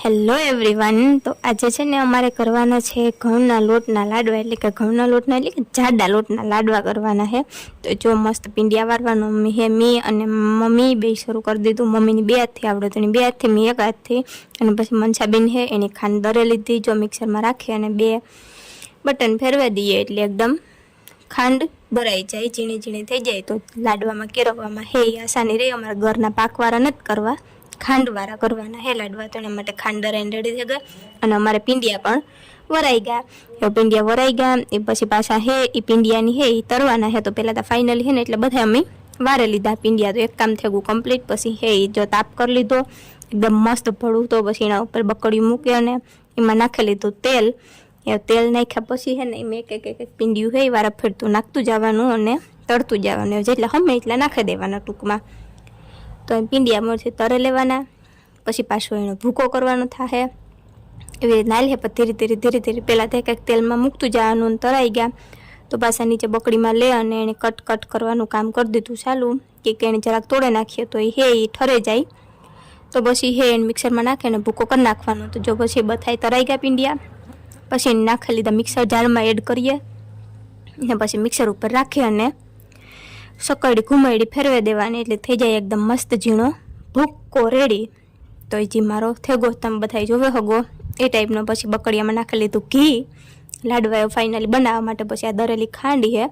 Hello everyone તો આજે છે ને અમારે કરવાના છે ઘઉંના લોટના લાડવા, એટલે કે ઘઉંના લોટના એટલે કે જાડા લોટના લાડવા કરવાના છે. તો જો મસ્ત પિંડિયા વારવાનું હે, મી અને મમ્મી બે શરૂ કરી દીધું. મમ્મીની બે હાથથી આવડે તો બે હાથથી, મી એક હાથથી. અને પછી મનસાબેન હે એની ખાંડ દરે લીધી, જો મિક્સરમાં રાખી અને બે બટન ફેરવા દઈએ એટલે એકદમ ખાંડ ભરાઈ જાય, ઝીણી ઝીણી થઈ જાય. તો લાડવામાં કેરવવામાં હે, એ આસાની રહે. અમારા ઘરના પાકવાળા નથી કરવા. ખાંડવાળા કરવાના હે, લાડવા તો એના માટે ખાંડ દરાઈને રેડી થઈ ગયા અને અમારે પિંડિયા પણ વરાઈ ગયા. એ પિંડિયા વરાઈ ગયા, એ પછી પાછા હે, એ પિંડિયાની હે, એ તરવાના હે, તો પહેલાં તો ફાઇનલી હે ને, એટલે બધા અમે વારે લીધા પિંડિયા. તો એક કામ થઈ ગયું કમ્પ્લીટ પછી હે, એ જો તાપ કરી લીધો, એકદમ મસ્ત ભળું તો, પછી એના ઉપર બકડી મૂકી અને એમાં નાખી લીધું તેલ. એ તેલ નાખ્યા પછી હે ને, એમ એક એક એક પિંડિયું હે વારા ફેરતું નાખતું જવાનું અને તળતું જવાનું, જેટલા હમે એટલા નાખી દેવાના ટૂંકમાં. તો એમ પિંડિયા મળશે તરે લેવાના, પછી પાછો એનો ભૂકો કરવાનો થાય એવી રીતે નાલી પછી ધીરે ધીરે ધીરે ધીરે પહેલાં તો એક તેલમાં મૂકતું જવાનું તરાઈ ગયા. તો પાછા નીચે બકડીમાં લે અને એને કટ કટ કરવાનું કામ કરી દીધું ચાલુ. કે એને જરાક તોડે નાખીએ તો એ હે, એ ઠરે જાય. તો પછી હે, એને મિક્સરમાં નાખે અને ભૂકો કરી નાખવાનો. તો જો પછી બથાઈ તરાઈ ગયા પિંડિયા. પછી એને નાખી લીધા મિક્સર જારમાં એડ કરીએ. ને પછી મિક્સર ઉપર રાખીએ અને સકડી ઘુમાડી ફેરવી દેવાની એટલે થઈ જાય એકદમ મસ્ત ઝીણો. ભૂક્કો રેડી તો એ જે મારો થેગો તમે બધા જોવે હગો. એ ટાઈપનો પછી બકડીયામાં નાખી લીધું ઘી. લાડવા ફાઇનલી બનાવવા માટે પછી આ દરેલી ખાંડી હે.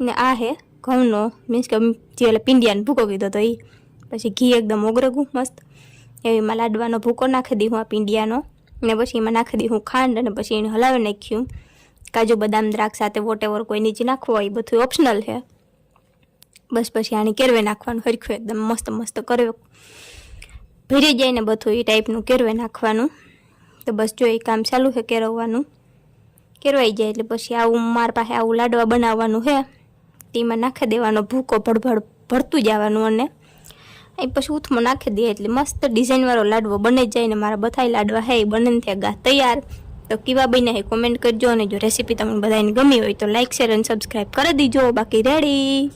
ને આ હે ઘઉંનો મીન્સ કે જે એટલે પિંડિયાને ભૂકો કીધો તો એ પછી ઘી એકદમ ઓગરગું મસ્ત. એમાં લાડવાનો ભૂકો નાખી દીધું આ પિંડિયાનો. ને પછી એમાં નાખી દીધું ખાંડ અને પછી એને હલાવી નાખ્યું. કાજુ બદામ, દ્રાક્ષ સાથે વોટેવર કોઈ નીચે નાખવું હોય, એ બધું ઓપ્શનલ છે બસ પછી આને કેરવે નાખવાનું, હરખું એકદમ મસ્ત મસ્ત કરવે. ભરી જાય ને બધું એ ટાઈપનું કેરવે નાખવાનું. તો બસ જો એ કામ ચાલુ છે કેરવવાનું. કેરવાઈ જાય એટલે પછી આવું મારા પાસે આવું લાડવા બનાવવાનું છે તેમાં નાખી દેવાનો, ભૂકો ભડભડ ભરતું જવાનું અને એ પછી ઉથમો નાખી દે એટલે મસ્ત ડિઝાઇનવાળો લાડવો બની જાય ને મારા બધા લાડવા હે, એ બને ત્યાં ગા તૈયાર. તો કેવા બન્યા હે કોમેન્ટ કરજો અને જો રેસીપી તમને બધાને ગમી હોય તો લાઇક શેર અને સબસ્ક્રાઈબ કરી દીજો. બાકી રેડી